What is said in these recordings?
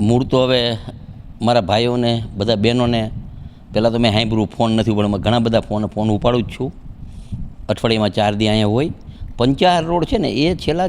મૂળ તો હવે મારા ભાઈઓને, બધા બહેનોને, પહેલાં તો મેં સાંભળ્યું ફોન નથી પણ ઘણા બધા ફોન ફોન ઉપાડું જ છું. અઠવાડિયામાં ચાર દી અહીંયા હોય. પંચાર રોડ છે ને, એ છેલ્લા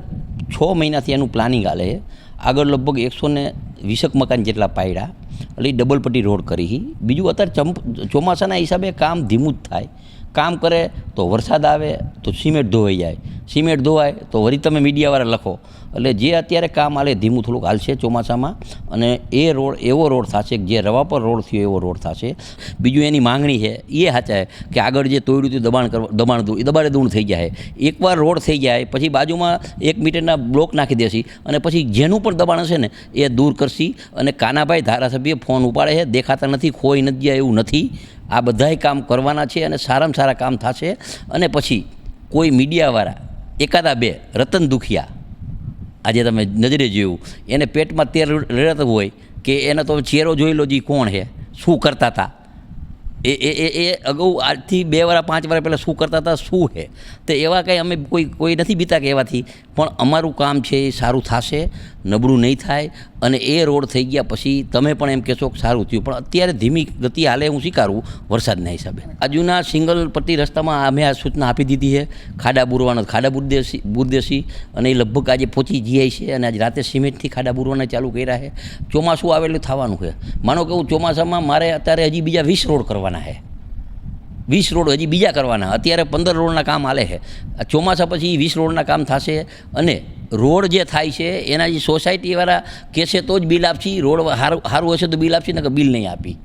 છ મહિનાથી એનું પ્લાનિંગ હાલે છે. આગળ લગભગ એકસો ને વીસક મકાન જેટલા પાડ્યા એટલે ડબલ પટ્ટી રોડ કરી હી. બીજું અત્યારે ચંપ, ચોમાસાના હિસાબે કામ ધીમું જ થાય. કામ કરે તો વરસાદ આવે, તો સિમેન્ટ ધોવાઈ જાય. સિમેન્ટ ધોવાય તો વળી તમે મીડિયાવાળા લખો. એટલે જે અત્યારે કામ હાલે ધીમું થોડુંક હાલશે ચોમાસામાં અને એ રોડ, એવો રોડ થશે જે રવા પર રોડ થયો એવો રોડ થશે. બીજું એની માંગણી છે, એ સાચા કે આગળ જે તોડ્યું હતું દબાણ કરવા, દબાણ દૂર એ દબાણે દૂર થઈ જાય. એકવાર રોડ થઈ જાય, પછી બાજુમાં એક મીટરના બ્લોક નાખી દેશી અને પછી જેનું પણ દબાણ હશે ને, એ દૂર કરશી અને કાનાભાઈ ધારાસભ્ય ફોન ઉપાડે છે, દેખાતા નથી, ખોઈ નથી ગયા એવું નથી. આ બધાય કામ કરવાના છે અને સારામાં સારા કામ થશે. અને પછી કોઈ મીડિયાવાળા એકાદા બે, રતન દુખિયા. આજે તમે નજરે જોયું. એને પેટમાં તેર રડત હોય કે એને તો ચહેરો જોઈ લો જી કોણ છે શું કરતા હતા એ એ એ એ અગાઉ આજથી બે વાર, પાંચ વાર પહેલાં શું કરતા હતા શું છે તો એવા કંઈ અમે કોઈ કોઈ નથી બીતા કે એવાથી. પણ અમારું કામ છે એ સારું થશે, નબળું નહીં થાય અને એ રોડ થઈ ગયા પછી તમે પણ એમ કહેશો કે સારું થયું. પણ અત્યારે ધીમી ગતિ હાલે હું સ્વીકારું વરસાદના હિસાબે. આજુના સિંગલ પટ્ટી રસ્તામાં અમે આ સૂચના આપી દીધી છે. ખાડા બુરવાનો ખાડા બુરદેશી બુરદેશી અને એ લગભગ આજે પહોંચી જાય છે અને આજે રાતે સિમેન્ટથી ખાડા બુરવાના ચાલુ કર્યા છે. ચોમાસું આવેલું થવાનું છે. માનો કે ચોમાસામાં મારે અત્યારે હજી બીજા વીસ રોડ કરવાના છે. વીસ રોડ હજી બીજા કરવાના. અત્યારે પંદર રોડના કામ હાલે છે. ચોમાસા પછી વીસ રોડના કામ થશે અને રોડ જે થાય છે, એના જે સોસાયટીવાળા કહેશે તો જ બિલ આપશી. રોડ સારું સારું હશે તો બિલ આપશી ને કે બિલ નહીં આપી.